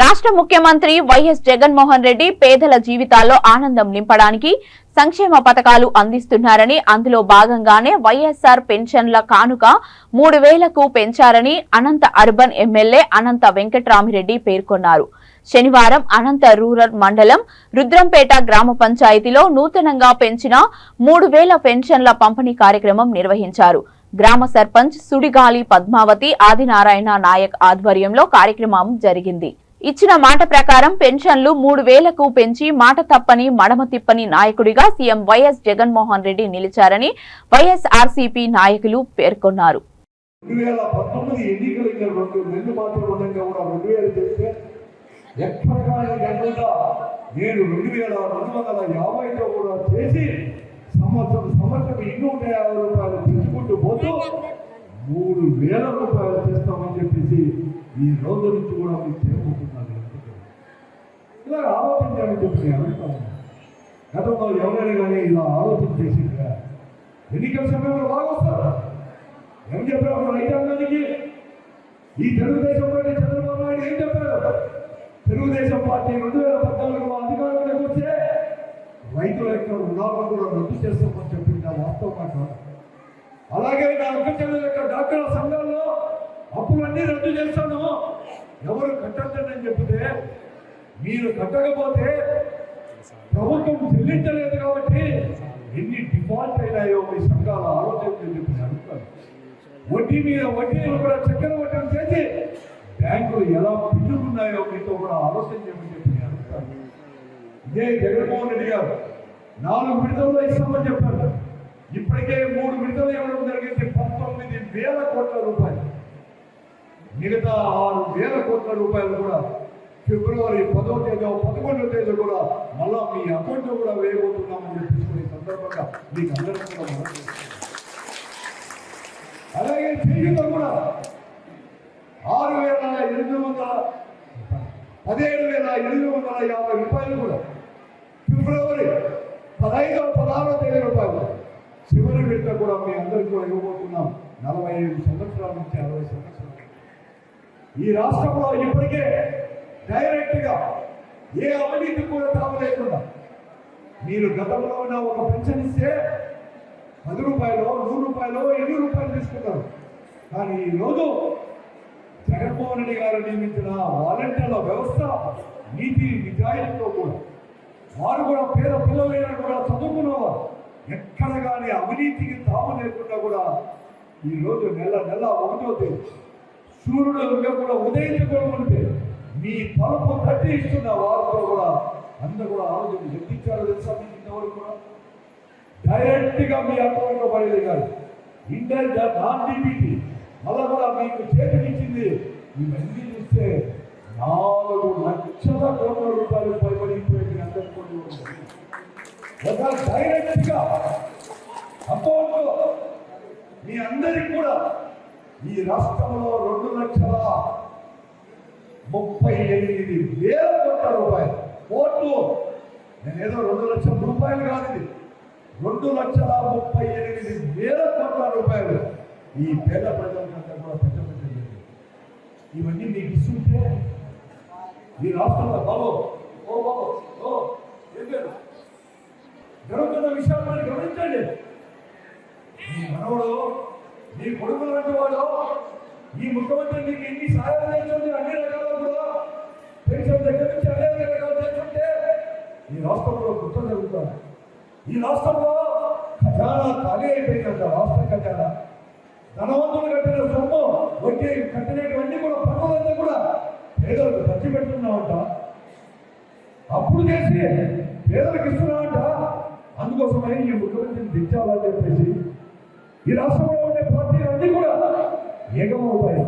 రాష్ట్ర ముఖ్యమంత్రి వైఎస్ జగన్మోహన్ రెడ్డి పేదల జీవితాల్లో ఆనందం నింపడానికి సంక్షేమ పథకాలు అందిస్తున్నారని అందులో భాగంగానే వైఎస్ఆర్ పెన్షన్ల కానుక మూడు వేలకు పెంచారని అనంత అర్బన్ ఎమ్మెల్యే అనంత వెంకట్రామిరెడ్డి పేర్కొన్నారు. శనివారం అనంత రూరల్ మండలం రుద్రంపేట గ్రామ పంచాయతీలో నూతనంగా పెంచిన మూడు వేల పెన్షన్ల పంపిణీ కార్యక్రమం నిర్వహించారు. గ్రామ సర్పంచ్ సుడిగాలి పద్మావతి ఆదినారాయణ నాయక్ ఆధ్వర్యంలో కార్యక్రమం జరిగింది. ఇచ్చిన మాట ప్రకారం పెన్షన్లు మూడు వేలకు పెంచి మాట తప్పని మడమ తిప్పని నాయకుడిగా సీఎం వైఎస్ జగన్మోహన్ రెడ్డి నిలిచారని వైఎస్ఆర్సీపీ నాయకులు పేర్కొన్నారు. నేను రెండు వేల రెండు వందల యాభైలో కూడా చేసి సంవత్సరం సంవత్సరం ఇన్నూట యాభై రూపాయలు పెంచుకుంటూ పోతూ మూడు వేల రూపాయలు చేస్తామని చెప్పేసి ఈ రోజు నుంచి కూడా మీకు చేయబోతున్నాను ఇలా ఆలోచించాలని చెప్పి నేను అడుగుతాను గతంలో ఎవరైనా కానీ ఇలా ఆలోచన చేసిందిగా ఎన్నికల సమయంలో బాగా వస్తారా ఏం చెప్పారు రైతాంగానికి ఈ తెలుగుదేశం పార్టీ చంద్రబాబు నాయుడు ఏం చెప్పారు? తెలుగుదేశం పార్టీ రెండు వేల పద్నాలుగులో అధికారంలోకి వస్తే రైతుల యొక్క రుణాలను కూడా రద్దు చేస్తామని చెప్పింది ఆ వాస్తవ మాట అలాగే నా అక్క చెల్లెల యొక్క డాక్టర్ అప్పులన్నీ రద్దు చేస్తాను. ఎవరు కట్టద్దని చెప్తే మీరు కట్టకపోతే ప్రభుత్వం చెల్లించలేదు కాబట్టి ఎన్ని డిఫాల్ట్ అయినాయో మీ సంఘాల ఆలోచన చెప్పి అడుగుతాను వడ్డీ మీద వడ్డీలు కూడా చక్కెర వడ్డీ చేసి బ్యాంకులు ఎలా పిల్లుకున్నాయో మీతో కూడా ఆలోచన చేయమని చెప్పి నేను అడుగుతాను ఇదే జగన్మోహన్ రెడ్డి గారు నాలుగు విడతల్లో ఇస్తామని చెప్పారు. ఇప్పటికే మూడు విడతలు ఇవ్వడం జరిగింది పంతొమ్మిది వేల కోట్ల రూపాయలు. మిగతా ఆరు వేల కోట్ల రూపాయలు కూడా ఫిబ్రవరి పదో తేదీ పదకొండో తేదీ కూడా మళ్ళా మీ అకౌంట్ కూడా వేయబోతున్నామని చెప్పేసుకునే సందర్భంగా మీకు అందరికీ కూడా అలాగే చేయుత కూడా ఆరు వేల ఎనిమిది వందల పదిహేడు వేల ఎనిమిది వందల యాభై రూపాయలు కూడా ఫిబ్రవరి పదహైదవ పదహారవ తేదీ రూపాయలు చివరి విడత కూడా మీ అందరికీ కూడా ఇవ్వబోతున్నాం. నలభై ఐదు సంవత్సరాల నుంచి అరవై సంవత్సరాలు ఈ రాష్ట్రంలో ఇప్పటికే డైరెక్ట్గా ఏ అవినీతి కూడా తావలేకుండా మీరు గతంలో ఉన్న ఒక పెన్షన్ ఇస్తే పది రూపాయలు నూరు రూపాయలు ఎన్ని రూపాయలు తీసుకున్నారు? కానీ ఈ రోజు జగన్మోహన్ రెడ్డి గారు నియమించిన వాలంటీర్ల వ్యవస్థ నీతి నిజాయితీతో కూడా వారు కూడా పేద పిల్లలైనా కూడా చదువుకున్నవారు ఎక్కడ కానీ అవినీతికి తాము లేకుండా కూడా ఈ రోజు నెల నెల ఒకటో తేదీ సూర్యుడు ఇంకా కూడా ఉదయించుకోవడం ఉంటే మీ తలుపు తట్టి ఇస్తున్న వారితో కూడా అందరూ కూడా ఆలోచన ఎత్తించారు తెలుసా మీకు ఇంతవరకు కూడా? డైరెక్ట్గా మీ అకౌంట్లో పడేది కాదు ఇండైరెక్ట్ నాన్ డిబిటీ. మళ్ళా కూడా మీకు చేతికిచ్చింది. ఇవన్నీ చూస్తే నాలుగు లక్షల కోట్ల రూపాయలు పైబడిపోయింది అందరి కొన్ని డైరెక్ట్గా అకౌంట్లో మీ అందరికి కూడా ఈ రాష్ట్రంలో రెండు లక్షల ముప్పై ఎనిమిది వేల కోట్ల రూపాయలు. కోట్లు. నేనేదో రెండు లక్షల రూపాయలు కాదు ఇది. రెండు లక్షల ముప్పై ఎనిమిది వేల కోట్ల రూపాయలు. ఈ పేద ప్రజలకంతా కూడా పెట్టబెట్టింది ఇవన్నీ మీకు ఇస్తుంటే ఈ రాష్ట్రంలో బాబు ఓ బాబు ఓ ఏం జరుగుతున్న విషయాలు మరి గమనించండి. మీ మనవడు నీ కొడుకులు లాంటి వాడు ఈ ముఖ్యమంత్రి నీకు ఎన్ని సహాయాలు చేస్తుంది అన్ని రకాలు కూడా పెన్షన్ దగ్గర నుంచి అన్ని రకాలు చేస్తుంటే ఈ రాష్ట్రంలో గుర్తు జరుగుతుంది. ఈ రాష్ట్రంలో ఖజానా ఖాళీ అయిపోయిందంట రాష్ట్ర ఖజానా. ధనవంతులు కట్టిన సొమ్ము వచ్చే కట్టినటువంటి కూడా పన్నులన్నీ కూడా పేదలకు ఖర్చు పెడుతున్నామంట అప్పుడు చేసి పేదలకు ఇస్తున్నామంట అందుకోసమే ఈ ముఖ్యమంత్రిని దించాలని చెప్పేసి ఈ రాష్ట్రంలో ఉండే పార్టీలు అన్ని కూడా ఏకమవుతాయి.